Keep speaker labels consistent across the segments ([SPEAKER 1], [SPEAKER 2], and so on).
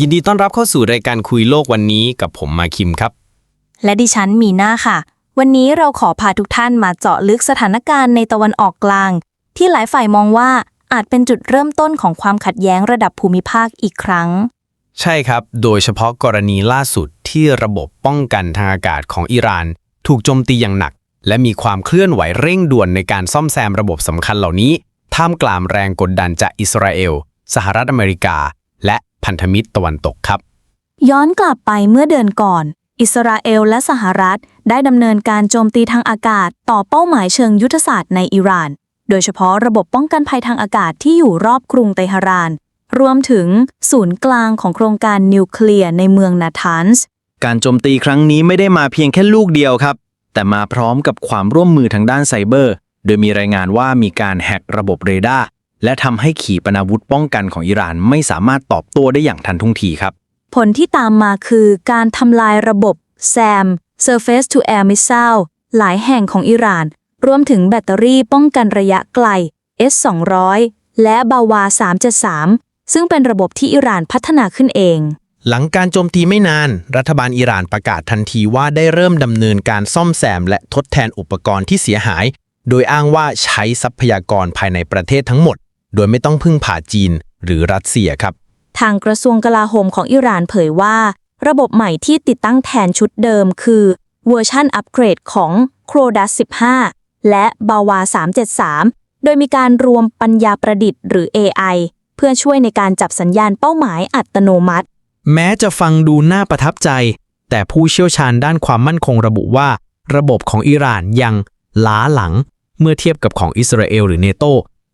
[SPEAKER 1] ยินดีต้อนรับเข้าสู่รายการคุยโลกวันนี้กับผมมาคิมครับ
[SPEAKER 2] และดิฉันมีหน้าค่ะ วันนี้เราขอพาทุกท่านมาเจาะลึกสถานการณ์ในตะวันออกกลาง ที่หลายฝ่ายมองว่าอาจเป็นจุดเริ่มต้นของความขัดแย้งระดับภูมิภาคอีกครั้ง
[SPEAKER 1] ใช่ครับ โดยเฉพาะกรณีล่าสุดที่ระบบป้องกันทางอากาศของอิหร่าน ถูกโจมตีอย่างหนัก และมีความเคลื่อนไหวเร่งด่วนในการซ่อมแซมระบบสำคัญเหล่านี้ท่ามกลางแรงกดดันจากอิสราเอล สหรัฐอเมริกา และ พันธมิตรตะวันตกครับ
[SPEAKER 2] ย้อนกลับไปเมื่อเดือนก่อน อิสราเอลและสหรัฐได้ดำเนินการโจมตีทางอากาศ ต่อเป้าหมายเชิงยุทธศาสตร์ในอิหร่าน โดยเฉพาะระบบป้องกันภัยทางอากาศที่อยู่รอบกรุงเตหะราน รวมถึงศูนย์กลางของโครงการนิวเคลียร์ในเมืองนาทานส์
[SPEAKER 3] การโจมตีครั้งนี้ไม่ได้มาเพียงแค่ลูกเดียวครับ แต่มาพร้อมกับความร่วมมือทางด้านไซเบอร์ โดยมีรายงานว่ามีการแฮกระบบเรดาร์ และทำให้ขีปนาวุธป้องกันของอิหร่านไม่สามารถตอบโต้ได้อย่างทันท่วงทีครับ
[SPEAKER 2] ผลที่ตามมาคือการทำลายระบบ SAM Surface to Air Missile หลายแห่งของอิหร่าน รวมถึงแบตเตอรี่ป้องกันระยะไกล S-200 และบาวา 373 ซึ่งเป็นระบบที่อิหร่านพัฒนาขึ้นเอง
[SPEAKER 1] หลังการโจมตีไม่นาน รัฐบาลอิหร่านประกาศทันทีว่าได้เริ่มดำเนินการซ่อมแซม และทดแทนอุปกรณ์ที่เสียหาย โดยอ้างว่าใช้ทรัพยากรภายในประเทศทั้งหมด โดยไม่ต้องพึ่งผ่าจีนหรือรัสเซียครับ
[SPEAKER 2] ทางกระทรวงกลาโหมของอิหร่านเผยว่า ระบบใหม่ที่ติดตั้งแทนชุดเดิมคือเวอร์ชันอัปเกรดของ c r o d a s 15 และ b a w a 373 โดยมีการรวมปัญญาประดิษฐ์หรือ AI เพื่อช่วยในการจับสัญญาณเป้าหมายอัตโนมัติ
[SPEAKER 1] แม้จะฟังดูน่าประทับใจ แต่ผู้เชี่ยวชาญด้านความมั่นคงระบุว่า ระบบของอิหร่านยังล้าหลัง เมื่อเทียบกับของอิสราเอลหรือเนโต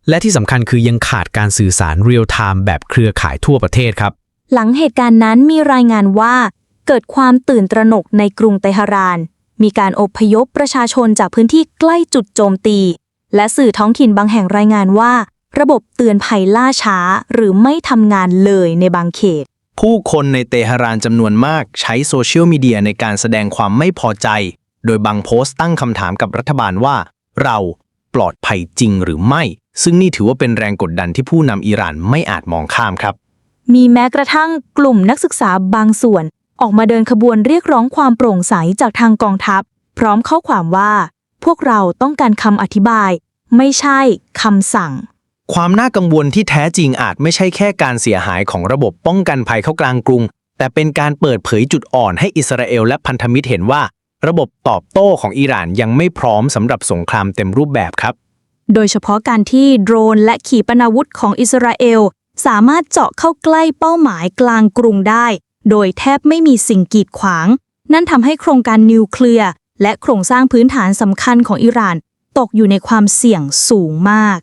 [SPEAKER 1] และที่สำคัญคือยังขาดการสื่อสารเรียลไทม์แบบเครือข่ายทั่วประเทศครับ
[SPEAKER 2] หลังเหตุการณ์นั้นมีรายงานว่า เกิดความตื่นตระหนกในกรุงเตหะราน มีการอพยพประชาชนจากพื้นที่ใกล้จุดโจมตี และสื่อท้องถิ่นบางแห่งรายงานว่า ระบบเตือนภัยล่าช้าหรือไม่ทำงานเลยในบางเขต
[SPEAKER 3] ผู้คนในเตหะรานจำนวนมากใช้โซเชียลมีเดียในการแสดงความไม่พอใจ โดยบางโพสต์ตั้งคำถามกับรัฐบาลว่า เราปลอดภัยจริงหรือไม่ ซึ่งนี่ถือว่าเป็นแรงกดดันที่ผู้นำอิหร่านไม่อาจมองข้ามครับ
[SPEAKER 2] มีแม้กระทั่งกลุ่มนักศึกษาบางส่วน ออกมาเดินขบวนเรียกร้องความโปร่งใสจากทางกองทัพ พร้อมข้อความว่า พวกเราต้องการคำอธิบาย ไม่ใช่คำสั่ง
[SPEAKER 3] ความน่ากังวลที่แท้จริงอาจไม่ใช่แค่การเสียหายของระบบป้องกันภัยเข้ากลางกรุง แต่เป็นการเปิดเผยจุดอ่อนให้อิสราเอลและพันธมิตรเห็นว่า ระบบตอบโต้ของอิหร่านยังไม่พร้อมสำหรับสงครามเต็มรูปแบบครับ
[SPEAKER 2] โดยเฉพาะการที่โดรนและขีปนาวุธของอิสราเอล สามารถเจาะเข้าใกล้เป้าหมายกลางกรุงได้ โดยแทบไม่มีสิ่งกีดขวาง นั่นทำให้โครงการนิวเคลียร์และโครงสร้างพื้นฐานสำคัญของอิหร่าน ตกอยู่ในความเสี่ยงสูงมาก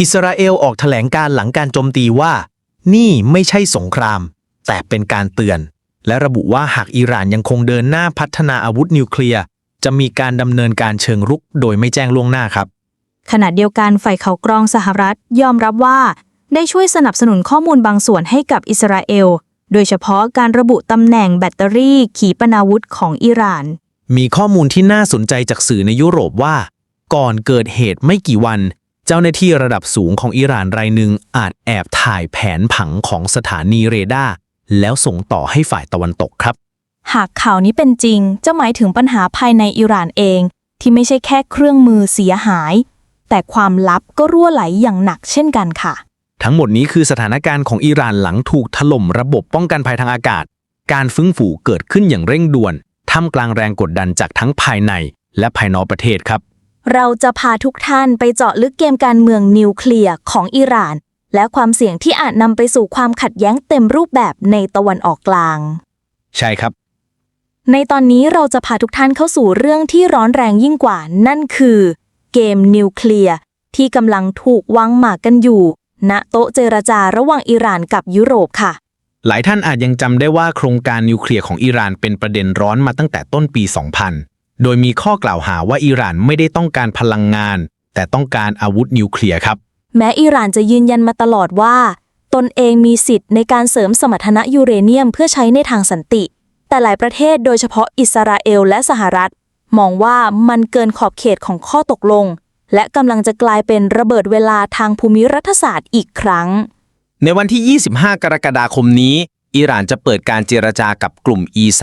[SPEAKER 3] อิสราเอลออกแถลงการหลังการโจมตีว่า นี่ไม่ใช่สงคราม แต่เป็นการเตือน และระบุว่าหากอิหร่านยังคงเดินหน้าพัฒนาอาวุธนิวเคลียร์จะมีการดำเนินการเชิงรุกโดยไม่แจ้งล่วงหน้าครับ
[SPEAKER 2] ขณะเดียวกันฝ่ายข่าวกรองสหรัฐยอมรับว่า ได้ช่วยสนับสนุนข้อมูลบางส่วนให้กับอิสราเอล โดยเฉพาะการระบุตำแหน่งแบตเตอรี่ขีปนาวุธของอิหร่าน
[SPEAKER 3] มีข้อมูลที่น่าสนใจจากสื่อในยุโรปว่า ก่อนเกิดเหตุไม่กี่วัน เจ้าหน้าที่ระดับสูงของอิหร่านรายหนึ่งอาจแอบถ่ายแผนผังของสถานีเรดาร์แล้วส่งต่อให้ฝ่ายตะวันตกครับ
[SPEAKER 2] หากข่าวนี้เป็นจริง จะหมายถึงปัญหาภายในอิหร่านเอง ที่ไม่ใช่แค่เครื่องมือเสียหาย แต่ความลับก็รั่วไหลอย่างหนักเช่นกันค่ะ
[SPEAKER 1] ทั้งหมดนี้คือสถานการณ์ของอิหร่านหลังถูกถล่มระบบป้องกันภัยทางอากาศ การฟื้นฟูเกิดขึ้นอย่างเร่งด่วนท่ามกลางแรงกดดันจากทั้งภายในและภายนอกประเทศครับ
[SPEAKER 2] เราจะพาทุกท่านไปเจาะลึกเกมการเมืองนิวเคลียร์ของอิหร่าน และความเสี่ยงที่อาจนำไปสู่ความขัดแย้งเต็มรูปแบบในตะวันออกกลาง
[SPEAKER 1] ใช่ครับ
[SPEAKER 2] ในตอนนี้เราจะพาทุกท่านเข้าสู่เรื่องที่ร้อนแรงยิ่งกว่า นั่นคือ เกมนิวเคลียร์ที่กำลังถูกวางหมากกันอยู่ ณโต๊ะเจรจาระหว่างอิหร่านกับยุโรปค่ะ
[SPEAKER 1] หลายท่านอาจยังจำได้ว่าโครงการนิวเคลียร์ของอิหร่านเป็นประเด็นร้อนมาตั้งแต่ต้นปี 2000 โดยมีข้อกล่าวหาว่าอิหร่านไม่ได้ต้องการพลังงาน แต่ต้องการอาวุธนิวเคลียร์ครับ
[SPEAKER 2] แม้อิหร่านจะยืนยันมาตลอดว่า ตนเองมีสิทธิ์ในการเสริมสมรรถนะยูเรเนียมเพื่อใช้ในทางสันติ แต่หลายประเทศโดยเฉพาะอิสราเอลและสหรัฐ มองว่ามันเกินขอบเขตของข้อตกลง และกำลังจะกลายเป็นระเบิดเวลาทางภูมิรัฐศาสตร์อีกครั้ง
[SPEAKER 1] ในวันที่ 25 กรกฎาคมนี้
[SPEAKER 3] อิหร่านจะเปิดการเจรจากับกลุ่ม E3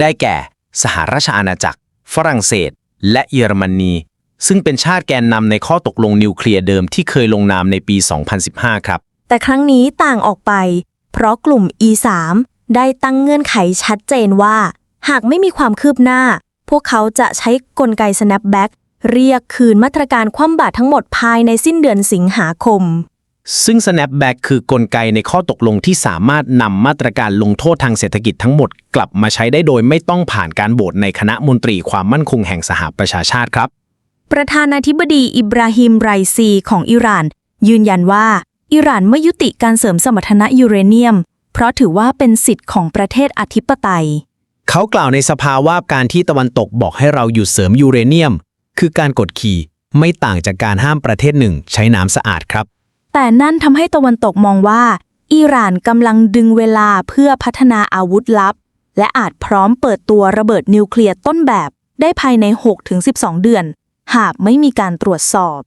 [SPEAKER 3] ได้แก่ สหราชอาณาจักร ฝรั่งเศส และเยอรมนี ซึ่งเป็นชาติแกนนำในข้อตกลงนิวเคลียร์เดิมที่เคยลงนามในปี 2015 ครับ
[SPEAKER 2] แต่ครั้งนี้ต่างออกไป เพราะกลุ่ม E3 ได้ตั้งเงื่อนไขชัดเจนว่า หากไม่มีความคืบหน้า พวกเขาจะใช้กลไก snapback เรียกคืนมาตรการคว่ำบาตรทั้งหมดภายในสิ้นเดือนสิงหาคม
[SPEAKER 3] ซึ่ง snapback คือกลไกในข้อตกลงที่สามารถนำมาตรการลงโทษทางเศรษฐกิจทั้งหมด กลับมาใช้ได้โดยไม่ต้องผ่านการโหวตในคณะมนตรีความมั่นคงแห่งสหประชาชาติครับ
[SPEAKER 2] ประธานาธิบดีอิบราฮิมไรซีของอิหร่าน ยืนยันว่าอิหร่านไม่ยุติการเสริมสมรรถนะยูเรเนียม เพราะถือว่าเป็นสิทธิ์ของประเทศอธิปไตย
[SPEAKER 3] เขากล่าวในสภาว่าการที่ตะวันตกบอกให้เราหยุดเสริมยูเรเนียม คือการกดขี่ไม่ต่างจากการห้ามประเทศหนึ่งใช้น้ำสะอาดครับ
[SPEAKER 2] แต่นั่นทำให้ตะวันตกมองว่า อิหร่านกำลังดึงเวลาเพื่อพัฒนาอาวุธลับ และอาจพร้อมเปิดตัวระเบิดนิวเคลียร์ต้นแบบได้ภายใน 6-12 เดือน หากไม่มีการตรวจสอบ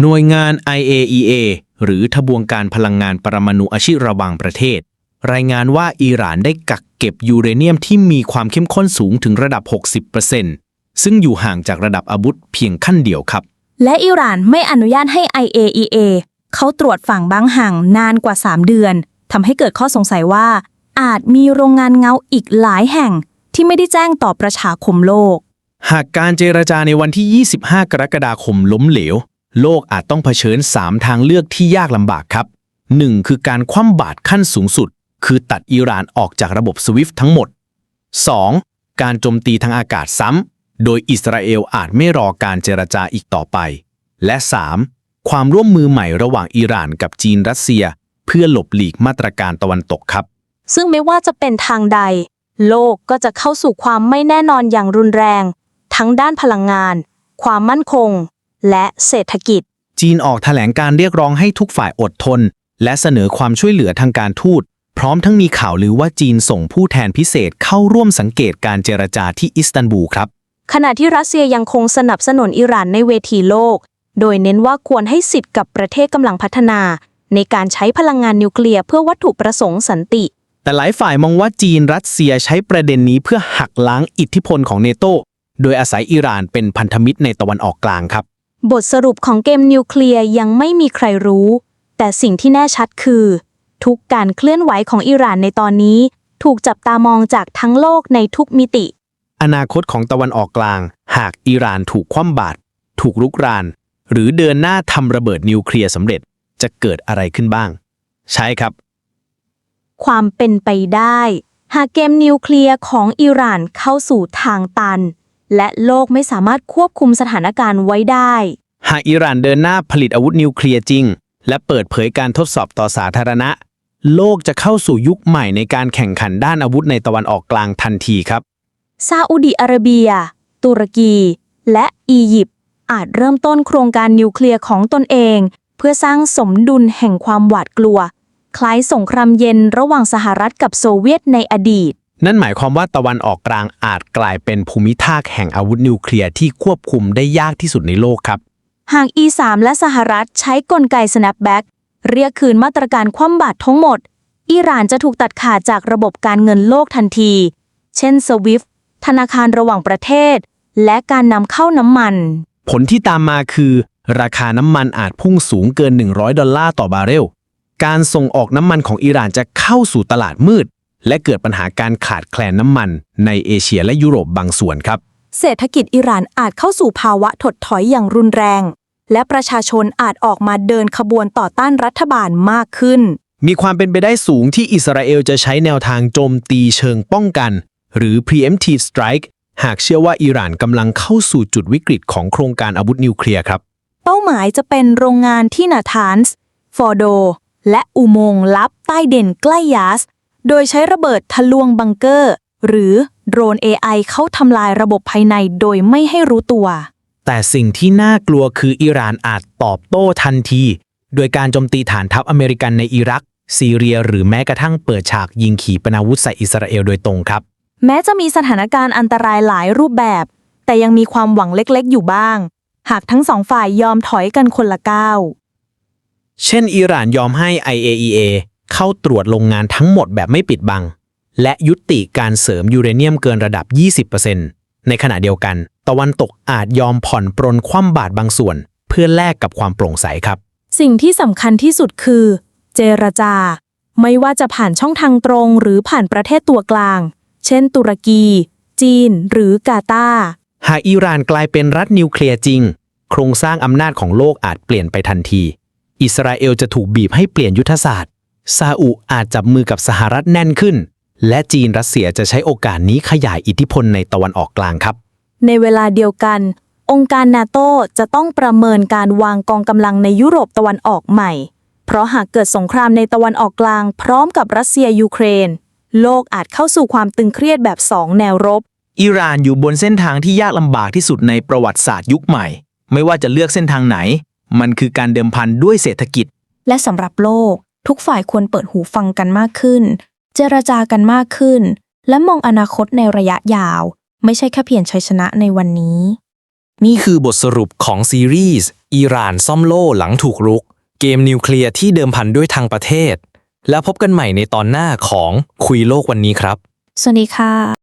[SPEAKER 3] หน่วยงาน IAEA หรือทบวงการพลังงานปรมาณูอาชีระหว่างประเทศ รายงานว่าอิหร่านได้กัก เก็บยูเรเนียมที่มีความเข้มข้นสูงถึงระดับ 60%ซึ่งอยู่ห่างจากระดับอาวุธเพียงขั้นเดียวครับ
[SPEAKER 2] และอิหร่านไม่อนุญาตให้ IAEA เขาตรวจฝั่งบางห่างนานกว่า 3 เดือนทำให้เกิดข้อสงสัยว่า อาจมีโรงงานเงาอีกหลายแห่งที่ไม่ได้แจ้งต่อประชาคมโลก
[SPEAKER 3] หากการเจรจาในวันที่ 25 กรกฎาคมล้มเหลว โลกอาจต้องเผชิญ 3 ทางเลือกที่ยากลำบากครับ 1. คือการคว่ำบาตรขั้นสูงสุด คือตัดอิหร่านออกจากระบบสวิฟทั้งหมด 2. การโจมตีทางอากาศซ้ำ โดยอิสราเอลอาจไม่รอการเจรจาอีกต่อไป และ 3. ความร่วมมือใหม่ระหว่างอิหร่านกับจีนรัสเซีย เพื่อหลบหลีกมาตรการตะวันตกครับ
[SPEAKER 2] ซึ่งไม่ว่าจะเป็นทางใด โลกก็จะเข้าสู่ความไม่แน่นอนอย่างรุนแรง ทั้งด้านพลังงาน ความมั่นคง และเศรษฐกิจ
[SPEAKER 3] จีนออกแถลงการเรียกร้องให้ทุกฝ่ายอดทน และเสนอความช่วยเหลือทางการทูต พร้อมทั้งมีข่าวลือว่าจีนส่งผู้แทนพิเศษเข้าร่วมสังเกตการเจรจาที่อิสตันบูลครับ
[SPEAKER 2] ขณะที่รัสเซียยังคงสนับสนุนอิหร่านในเวทีโลก โดยเน้นว่าควรให้สิทธิ์กับประเทศกำลังพัฒนา ในการใช้พลังงานนิวเคลียร์เพื่อวัตถุประสงค์สันติ
[SPEAKER 3] แต่หลายฝ่ายมองว่าจีนรัสเซียใช้ประเด็นนี้เพื่อหักล้างอิทธิพลของเนโตโดยอาศัยอิหร่านเป็นพันธมิตรในตะวันออกกลางครับ
[SPEAKER 2] บทสรุปของเกมนิวเคลียร์ยังไม่มีใครรู้ แต่สิ่งที่แน่ชัดคือ ทุกการเคลื่อนไหวของอิหร่านในตอนนี้ ถูกจับตามองจากทั้งโลกในทุกมิติ
[SPEAKER 3] อนาคตของตะวันออกกลาง หากอิหร่านถูกคว่ำบาตรถูกรุกราน หรือเดินหน้าทำระเบิดนิวเคลียร์สำเร็จจะเกิดอะไรขึ้นบ้าง ใช่ครับ
[SPEAKER 2] ความเป็นไปได้ หากเกมนิวเคลียร์ของอิหร่านเข้าสู่ทางตัน และโลกไม่สามารถควบคุมสถานการณ์ไว้ได้
[SPEAKER 3] หากอิหร่านเดินหน้าผลิตอาวุธนิวเคลียร์จริง และเปิดเผยการทดสอบต่อสาธารณะ โลกจะเข้าสู่ยุคใหม่ในการแข่งขันด้านอาวุธในตะวันออกกลางทันทีครับ
[SPEAKER 2] ซาอุดิอาระเบีย ตุรกี และอียิปต์อาจเริ่มต้นโครงการนิวเคลียร์ของตนเอง เพื่อสร้างสมดุลแห่งความหวาดกลัว คล้ายสงครามเย็นระหว่างสหรัฐกับโซเวียตในอดีต
[SPEAKER 3] นั่นหมายความว่าตะวันออกกลางอาจกลายเป็นภูมิภาคแห่งอาวุธนิวเคลียร์ที่ควบคุมได้ยากที่สุดในโลกครับ
[SPEAKER 2] หาก E3 และสหรัฐใช้กลไก snapback เรียกคืนมาตรการคว่ำบาตรทั้งหมด อิหร่านจะถูกตัดขาดจากระบบการเงินโลกทันที เช่น SWIFT ธนาคารระหว่างประเทศ และการนำเข้าน้ำมัน
[SPEAKER 3] ผลที่ตามมาคือ ราคาน้ำมันอาจพุ่งสูงเกิน 100 ดอลลาร์ต่อบาร์เรล การส่งออกน้ำมันของอิหร่านจะเข้าสู่ตลาดมืด และเกิดปัญหาการขาดแคลนน้ำมันในเอเชียและยุโรปบางส่วนครับ
[SPEAKER 2] เศรษฐกิจอิหร่านอาจเข้าสู่ภาวะถดถอยอย่างรุนแรง และประชาชนอาจออกมาเดินขบวนต่อต้านรัฐบาลมากขึ้น
[SPEAKER 3] มีความเป็นไปได้สูงที่อิสราเอลจะใช้แนวทางโจมตีเชิงป้องกัน หรือ preemptive strike หากเชื่อว่าอิหร่านกำลังเข้าสู่จุดวิกฤตของโครงการอาวุธนิวเคลียร์ครับ
[SPEAKER 2] เป้าหมายจะเป็นโรงงานที่นาธานส์ฟอร์โด และอุโมงค์ลับใต้เด่นใกล้ยาส โดยใช้ระเบิดทะลวงบังเกอร์ หรือโดรน AI เข้าทำลายระบบภายในโดยไม่ให้รู้ตัว
[SPEAKER 3] แต่สิ่งที่น่ากลัวคืออิหร่านอาจตอบโต้ทันที โดยการโจมตีฐานทัพอเมริกันในอิรัก ซีเรีย หรือแม้กระทั่งเปิดฉากยิงขีปนาวุธใส่อิสราเอลโดยตรงครับ
[SPEAKER 2] แม้จะมีสถานการณ์อันตรายหลายรูปแบบ แต่ยังมีความหวังเล็กๆ อยู่บ้าง หากทั้งสองฝ่ายยอมถอยกันคนละก้าว
[SPEAKER 3] เช่น อิหร่านยอมให้ IAEA เข้าตรวจโรงงานทั้งหมดแบบไม่ปิดบัง และยุติการเสริมยูเรเนียมเกินระดับ 20% ในขณะเดียวกัน ตะวันตกอาจยอมผ่อนปรนคว่ำบาตรบางส่วน เพื่อแลกกับความโปร่งใสครับ
[SPEAKER 2] สิ่งที่สำคัญที่สุดคือ เจรจา ไม่ว่าจะผ่านช่องทางตรงหรือผ่านประเทศตัวกลาง เช่น ตุรกี จีน หรือกาตาร์
[SPEAKER 3] หากอิหร่านกลายเป็นรัฐนิวเคลียร์จริง โครงสร้างอำนาจของโลกอาจเปลี่ยนไปทันที อิสราเอลจะถูกบีบให้เปลี่ยนยุทธศาสตร์ซาอุอาจจับมือกับสหรัฐแน่นขึ้น และจีนรัสเซียจะใช้โอกาสนี้ขยายอิทธิพลในตะวันออกกลางครับ
[SPEAKER 2] ในเวลาเดียวกัน องค์การนาโตจะต้องประเมินการวางกองกำลังในยุโรปตะวันออกใหม่ เพราะหากเกิดสงครามในตะวันออกกลาง พร้อมกับรัสเซียยูเครน โลกอาจเข้าสู่ความตึงเครียดแบบสองแนวรบ
[SPEAKER 3] อิหร่านอยู่บนเส้นทางที่ยากลำบากที่สุดในประวัติศาสตร์ยุคใหม่ ไม่ว่าจะเลือกเส้นทางไหน มันคือการเดิมพันด้วยเศรษฐกิจ
[SPEAKER 2] และสำหรับโลก ทุกฝ่ายควรเปิดหูฟังกันมากขึ้น เจรจากันมากขึ้น และมองอนาคตในระยะยาว ไม่ใช่แค่เพียงชัยชนะในวันนี้
[SPEAKER 4] นี่คือบทสรุปของซีรีส์อิหร่านซ่อมโล่หลังถูกรุก เกมนิวเคลียร์ที่เดิมพันด้วยทางประเทศ แล้วพบกันใหม่ในตอนหน้าของคุยโลกวันนี้ครับ
[SPEAKER 2] สวัสดีค่ะ